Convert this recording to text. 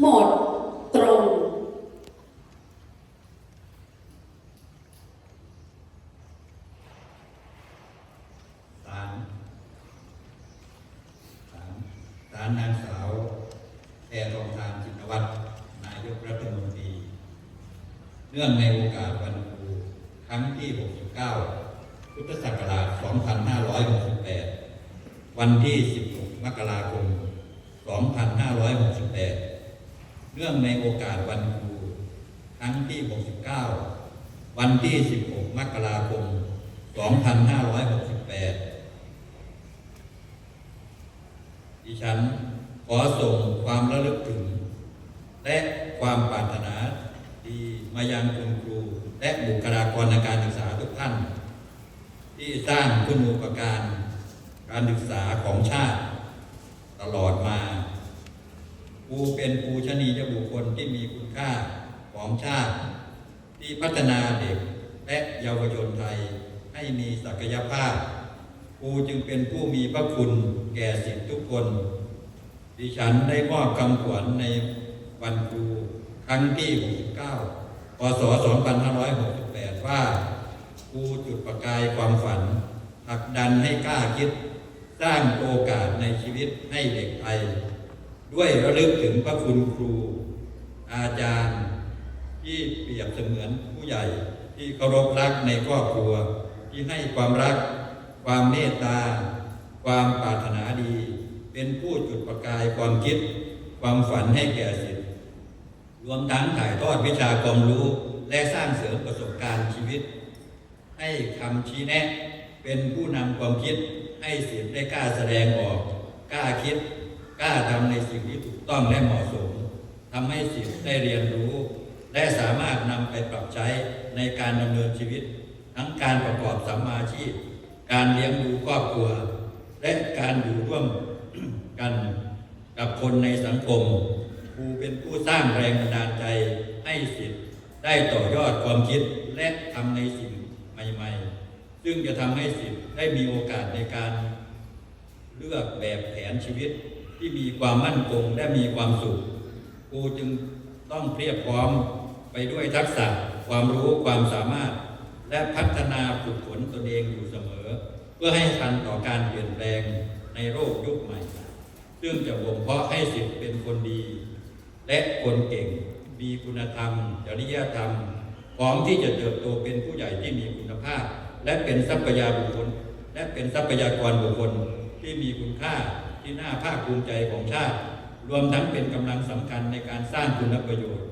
หมดตรงศาลศาลศาลนางสาวแพรทองทานจิตวัฒน์นายกรัฐมนตรี เนื่องในโอกาสวันครูครั้งที่ 69 พุทธศักราช 2568 วันที่ 16 มกราคม 2568 เนื่องในโอกาสวันครูครั้งที่ 69 วันที่ 16 มกราคม 2568 ดิฉันขอส่งความระลึกถึง และความปรารถนาดีมายังคุณครู และบุคลากรทางการศึกษาทุกท่าน ที่สร้างคุณูปการการศึกษาของชาติ ตลอดมา ครูเป็นปูชนียบุคคลที่มีคุณค่าของชาติ ที่พัฒนาเด็กและเยาวชนไทยให้มีศักยภาพครูจึงเป็นผู้มีพระคุณแก่สิทธิทุกคน ดิฉันได้มอบคำขวัญในวันครูครั้งที่ 69 พศ 2568 ว่าครูจุดประกายความฝันผลักดันให้กล้าคิด สร้างโอกาสในชีวิตให้เด็กไทย ด้วยระลึกถึงพระคุณครู อาจารย์ ที่เปรียบเสมือนผู้ใหญ่ ที่เคารพรักในครอบครัว ที่ให้ความรัก ความเมตตา ความปรารถนาดี เป็นผู้จุดประกายความคิด ความฝันให้แก่สิทธิ์รวมทั้งถ่ายทอดวิชาความรู้และสร้างเสริมประสบการณ์ชีวิต ให้คำชี้แนะ เป็นผู้นำความคิดให้สิทธิ์ได้กล้าแสดงออก กล้าคิด กล้าทำในสิ่งที่ถูกต้องและเหมาะสมทำให้สิทธิ์ได้เรียนรู้ และสามารถนำไปปรับใช้ในการดำเนินชีวิต ทั้งการประกอบสัมมาชีพ การเลี้ยงดูครอบครัว และการอยู่ร่วมกันกับคนในสังคมครูเป็นผู้สร้างแรงบันดาลใจให้สิทธิ์ได้ต่อยอดความคิดและทำในสิ่งใหม่ๆ ซึ่งจะทำให้สิทธิ์ได้มีโอกาสในการเลือกแบบแผนชีวิต ที่มีความมั่นคงและมีความสุขครูจึงต้องเพียบพร้อมไปด้วยทักษะความรู้ความสามารถ และพัฒนาฝึกฝนตนเองอยู่เสมอ เพื่อให้ทันต่อการเปลี่ยนแปลงในโลกยุคใหม่ ซึ่งจะบ่มเพาะให้สิทธิ์เป็นคนดี และคนเก่ง มีคุณธรรม จริยธรรม พร้อมที่จะเติบโตเป็นผู้ใหญ่ที่มีคุณภาพ และเป็นทรัพยาบุคคล และเป็นทรัพยากรบุคคลที่มีคุณค่า ที่น่าภาคภูมิใจของชาติ รวมทั้งเป็นกำลังสำคัญในการสร้างคุณประโยชน์